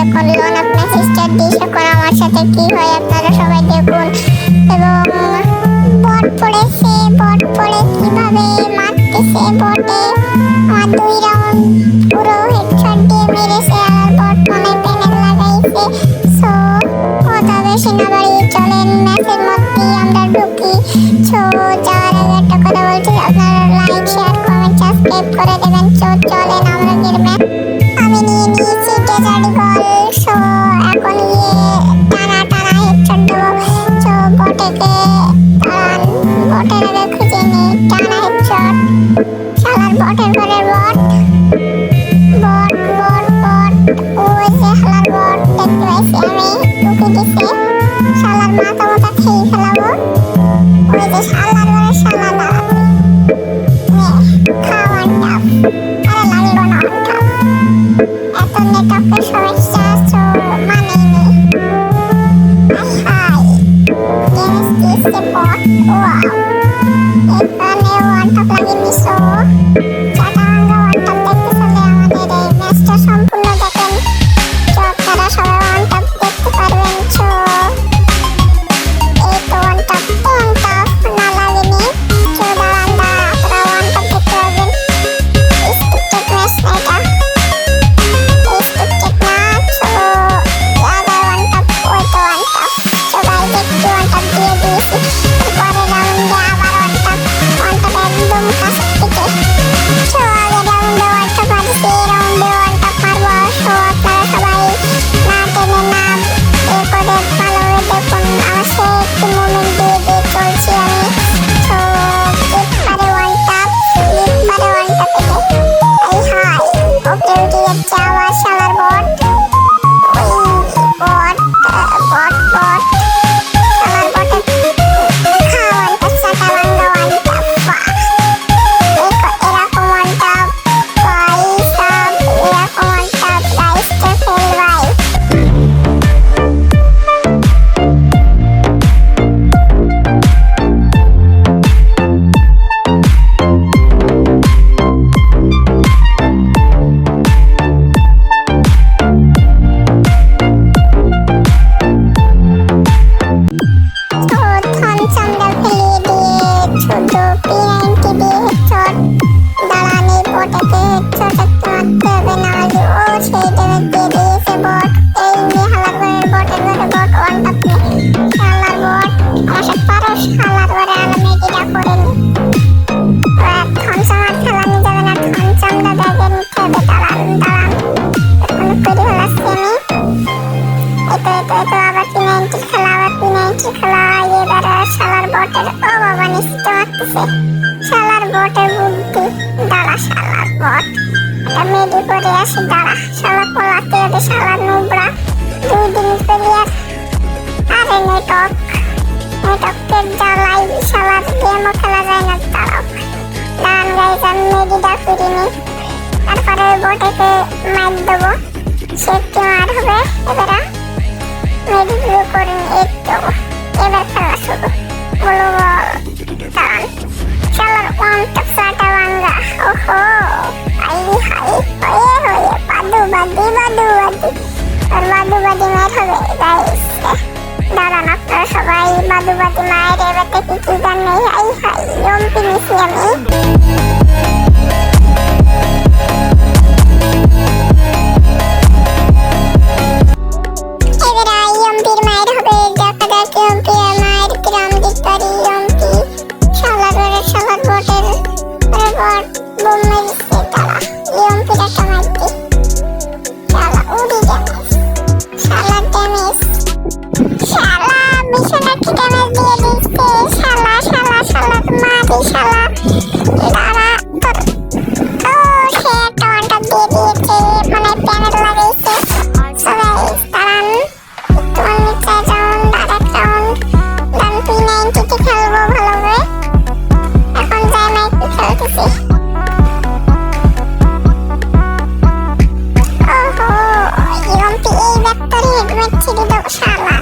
যখন লোন আপনার সিস্টার দিই তখন আমার সাথে। কি হয় আপনারা সবাই দেখুন। এবং বট পড়েছে, বট পড়ে কীভাবে মারতেছে বটে। আমার দুই রাউন্ড পুরো হেডশট দিয়ে মেরেছে আর বট মনে প্যানেল লাগাইছে। সো কথা বেশি না বাড়িয়ে চলেন, ম্যাচের মধ্যে 宝宝。Now I shall কি খেলা ইয়ে বেড়া শালার বটের ও বাবা নিশ্চিত মারতেছে শালার বটের বুদ্ধি দাঁড়া শালার বট একটা মেডি করে আসে দাঁড়া শালা পোলাতে ওদের শালার নুবরা দুই দিন পেরিয়ে আরে নেটক নেটকের জ্বালাই শালার গেমও খেলা যায় না দাঁড়াও গান গাইজ আমি মেডিটা ফিরিনি তারপরে ওই বটেকে দেবো সে কি মার হবে এবারা মেডিকেল করেন একটু এবার খেলা শুরু ভলিবল টান খেলার অন্তক চাটা ভাঙ্গা ওহো আইরি বাদি বাদু বাদি আর বাদু বাদি মায়ের হবে গাইস দাঁড়ান আপনারা সবাই বাদু বাদি মায়ের এবার থেকে কি গান আমি ที่ดิน